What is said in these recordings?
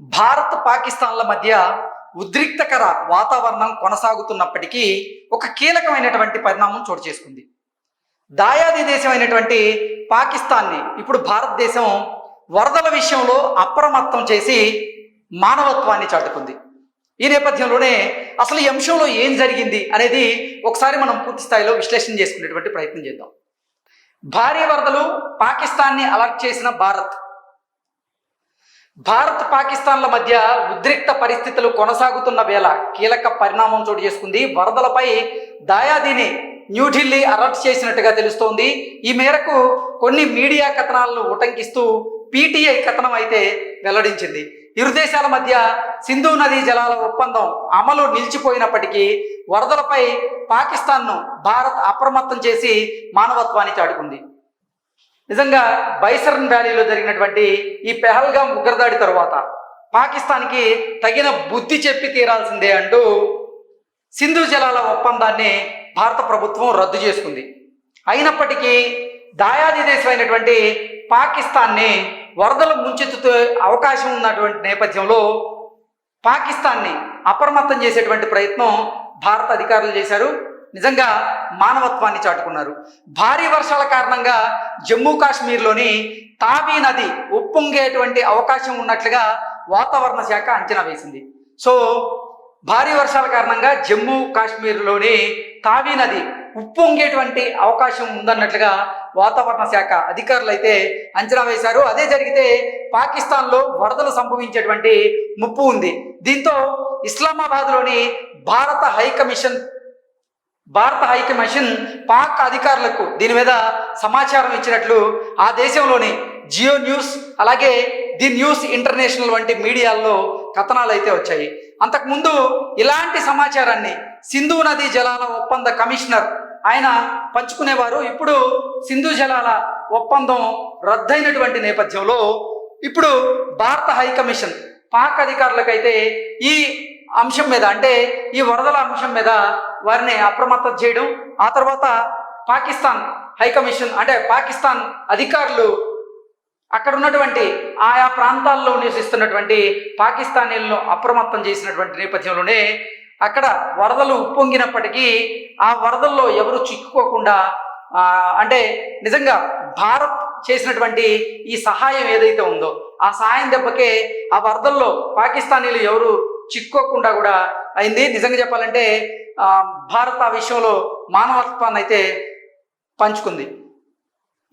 భారత్ పాకిస్తాన్ల మధ్య ఉద్రిక్తకర వాతావరణం కొనసాగుతున్నప్పటికీ ఒక కీలకమైనటువంటి పరిణామం చోటు చేసుకుంది. దాయాది దేశం అయినటువంటి పాకిస్తాన్ని ఇప్పుడు భారతదేశం వరదల విషయంలో అప్రమత్తం చేసి మానవత్వాన్ని చాటుకుంది. ఈ నేపథ్యంలోనే అసలు ఈ అంశంలో ఏం జరిగింది అనేది ఒకసారి మనం పూర్తి స్థాయిలో విశ్లేషణ చేసుకునేటువంటి ప్రయత్నం చేద్దాం. భారీ వరదలు పాకిస్తాన్ని అలర్ట్ చేసిన భారత్ భారత్ పాకిస్తాన్ల మధ్య ఉద్రిక్త పరిస్థితులు కొనసాగుతున్న వేళ కీలక పరిణామం చోటు చేసుకుంది. వరదలపై దాయాదిని న్యూఢిల్లీ అలర్ట్ చేసినట్టుగా తెలుస్తోంది. ఈ మేరకు కొన్ని మీడియా కథనాలను ఉటంకిస్తూ పీటీఐ కథనం అయితే వెల్లడించింది. ఇరు దేశాల మధ్య సింధు నదీ జలాల ఒప్పందం అమలు నిలిచిపోయినప్పటికీ వరదలపై పాకిస్తాన్ను భారత్ అప్రమత్తం చేసి మానవత్వాన్ని చాటుకుంది. నిజంగా బైసరన్ వ్యాలీలో జరిగినటువంటి ఈ పెహల్గాం ఉగ్రదాడి తర్వాత పాకిస్తాన్కి తగిన బుద్ధి చెప్పి తీరాల్సిందే అంటూ సింధు జలాల ఒప్పందాన్ని భారత ప్రభుత్వం రద్దు చేసుకుంది. అయినప్పటికీ దాయాది దేశమైనటువంటి పాకిస్తాన్ని వరదలు ముంచెత్తుతూ అవకాశం ఉన్నటువంటి నేపథ్యంలో పాకిస్తాన్ని అప్రమత్తం చేసేటువంటి ప్రయత్నం భారత అధికారులు చేశారు. నిజంగా మానవత్వాన్ని చాటుకున్నారు. భారీ వర్షాల కారణంగా జమ్మూ కాశ్మీర్లోని తాబీ నది ఉప్పొంగేటువంటి అవకాశం ఉన్నట్లుగా వాతావరణ శాఖ అంచనా వేసింది. సో భారీ వర్షాల కారణంగా జమ్మూ కాశ్మీర్లోని తావీ నది ఉప్పొంగేటువంటి అవకాశం ఉందన్నట్లుగా వాతావరణ శాఖ అధికారులు అయితే అంచనా వేశారు. అదే జరిగితే పాకిస్తాన్లో వరదలు సంభవించేటువంటి ముప్పు ఉంది. దీంతో ఇస్లామాబాద్లోని భారత హై కమిషన్ భారత హై కమిషన్ పాక్ అధికారులకు దీని మీద సమాచారం ఇచ్చినట్లు ఆ దేశంలోని జియో న్యూస్ అలాగే ది న్యూస్ ఇంటర్నేషనల్ వంటి మీడియాల్లో కథనాలు అయితే వచ్చాయి. అంతకుముందు ఇలాంటి సమాచారాన్ని సింధు నదీ జలాల ఒప్పంద కమిషనర్ ఆయన పంచుకునేవారు. ఇప్పుడు సింధు జలాల ఒప్పందం రద్దయినటువంటి నేపథ్యంలో ఇప్పుడు భారత హై కమిషన్ పాక్ అధికారులకైతే ఈ అంశం మీద అంటే ఈ వరదల అంశం మీద వారిని అప్రమత్తం చేయడం ఆ తర్వాత పాకిస్తాన్ హై కమిషన్ అంటే పాకిస్తాన్ అధికారులు అక్కడ ఉన్నటువంటి ఆయా ప్రాంతాల్లో నివసిస్తున్నటువంటి పాకిస్తానీలను అప్రమత్తం చేసినటువంటి నేపథ్యంలోనే అక్కడ వరదలు ఉప్పొంగినప్పటికీ ఆ వరదల్లో ఎవరు చిక్కుకోకుండా అంటే నిజంగా భారత్ చేసినటువంటి ఈ సహాయం ఏదైతే ఉందో ఆ సహాయం దెబ్బకే ఆ వరదల్లో పాకిస్తానీలు ఎవరు చిక్కుకోకుండా కూడా అయింది. నిజంగా చెప్పాలంటే భారత భారత్ ఆ విషయంలో మానవత్వాన్ని అయితే పంచుకుంది.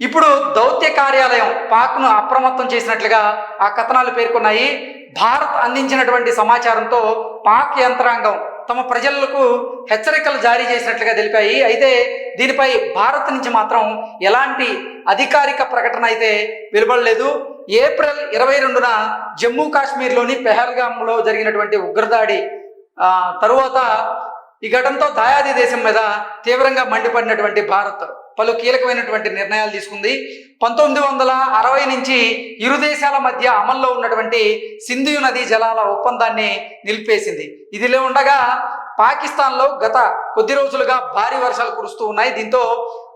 ఇప్పుడు దౌత్య కార్యాలయం పాక్ను అప్రమత్తం చేసినట్లుగా ఆ కథనాలు పేర్కొన్నాయి. భారత్ అందించినటువంటి సమాచారంతో పాక్ యంత్రాంగం తమ ప్రజలకు హెచ్చరికలు జారీ చేసినట్లుగా తెలిపాయి. అయితే దీనిపై భారత్ నుంచి మాత్రం ఎలాంటి అధికారిక ప్రకటన అయితే వెలువడలేదు. ఏప్రిల్ ఇరవై రెండున జమ్మూ కాశ్మీర్లోని పెహల్గామ్లో జరిగినటువంటి ఉగ్రదాడి తరువాత ఈ ఘటనతో దాయాది దేశం మీద తీవ్రంగా మండిపడినటువంటి భారత్ పలు కీలకమైనటువంటి నిర్ణయాలు తీసుకుంది. పంతొమ్మిది వందల అరవై నుంచి ఇరు దేశాల మధ్య అమల్లో ఉన్నటువంటి సింధు నదీ జలాల ఒప్పందాన్ని నిలిపేసింది. ఇదిలో ఉండగా పాకిస్తాన్లో గత కొద్ది రోజులుగా భారీ వర్షాలు కురుస్తూ ఉన్నాయి. దీంతో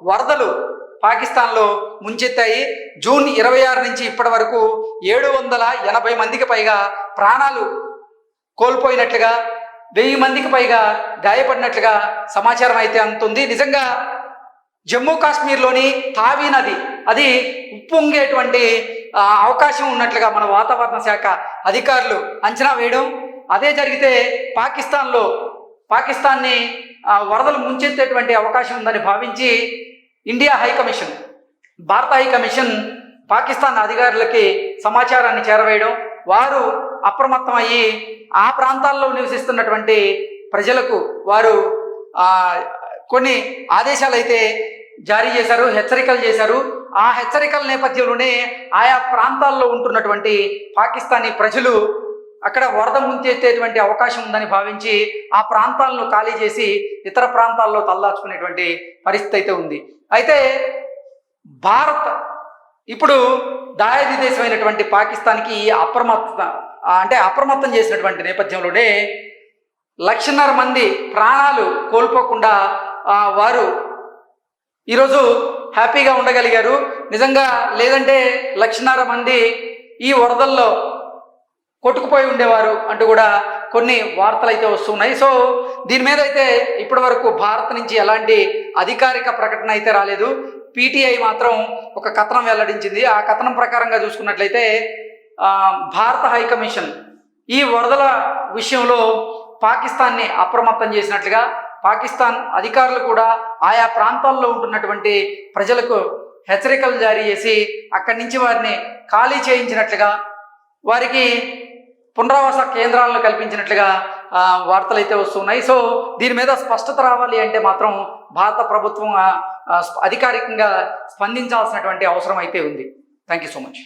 వరదలు పాకిస్తాన్లో ముంచెత్తాయి. జూన్ ఇరవై ఆరు నుంచి ఇప్పటి వరకు ఏడు వందల ఎనభై మందికి పైగా ప్రాణాలు కోల్పోయినట్లుగా వెయ్యి మందికి పైగా గాయపడినట్లుగా సమాచారం అయితే అందుతుంది. నిజంగా జమ్మూ కాశ్మీర్లోని తావి నది అది ఉప్పొంగేటువంటి అవకాశం ఉన్నట్లుగా మన వాతావరణ శాఖ అధికారులు అంచనా వేయడం. అదే జరిగితే పాకిస్తాన్లో పాకిస్తాన్ని వరదలు ముంచెత్తేటువంటి అవకాశం ఉందని భావించి ఇండియా హై కమిషన్. భారత హై కమిషన్ పాకిస్తాన్ అధికారులకి సమాచారాన్ని చేరవేయడం వారు అప్రమత్తం అయ్యి ఆ ప్రాంతాల్లో నివసిస్తున్నటువంటి ప్రజలకు వారు కొన్ని ఆదేశాలు అయితే జారీ చేశారు హెచ్చరికలు చేశారు. ఆ హెచ్చరికల నేపథ్యంలోనే ఆయా ప్రాంతాల్లో ఉంటున్నటువంటి పాకిస్తానీ ప్రజలు అక్కడ వరద ముంచెత్తేటువంటి అవకాశం ఉందని భావించి ఆ ప్రాంతాలను ఖాళీ చేసి ఇతర ప్రాంతాల్లో తల్లాచుకునేటువంటి పరిస్థితి అయితే ఉంది. అయితే భారత్ ఇప్పుడు దాయాది దేశమైనటువంటి పాకిస్తాన్కి ఈ అప్రమత్త అంటే అప్రమత్తం చేసినటువంటి నేపథ్యంలోనే లక్షన్నర మంది ప్రాణాలు కోల్పోకుండా వారు ఈరోజు హ్యాపీగా ఉండగలిగారు. నిజంగా లేదంటే లక్షన్నర మంది ఈ వరదల్లో కొట్టుకుపోయి ఉండేవారు అంటూ కూడా కొన్ని వార్తలు అయితే వస్తున్నాయి. సో దీని మీద అయితే ఇప్పటి వరకు భారత్ నుంచి ఎలాంటి అధికారిక ప్రకటన అయితే రాలేదు. పీటీఐ మాత్రం ఒక కథనం వెల్లడించింది. ఆ కథనం ప్రకారంగా చూసుకున్నట్లయితే భారత హైకమిషన్ ఈ వరదల విషయంలో పాకిస్తాన్ని అప్రమత్తం చేసినట్లుగా పాకిస్తాన్ అధికారులు కూడా ఆయా ప్రాంతాల్లో ఉంటున్నటువంటి ప్రజలకు హెచ్చరికలు జారీ చేసి అక్కడి నుంచి వారిని ఖాళీ చేయించినట్లుగా వారికి పునరావాస కేంద్రాలను కల్పించినట్లుగా వార్తలు అయితే వస్తున్నాయి. సో దీని మీద స్పష్టత రావాలి అంటే మాత్రం భారత ప్రభుత్వం అధికారికంగా స్పందించాల్సినటువంటి అవసరం అయితే ఉంది. Thank you so much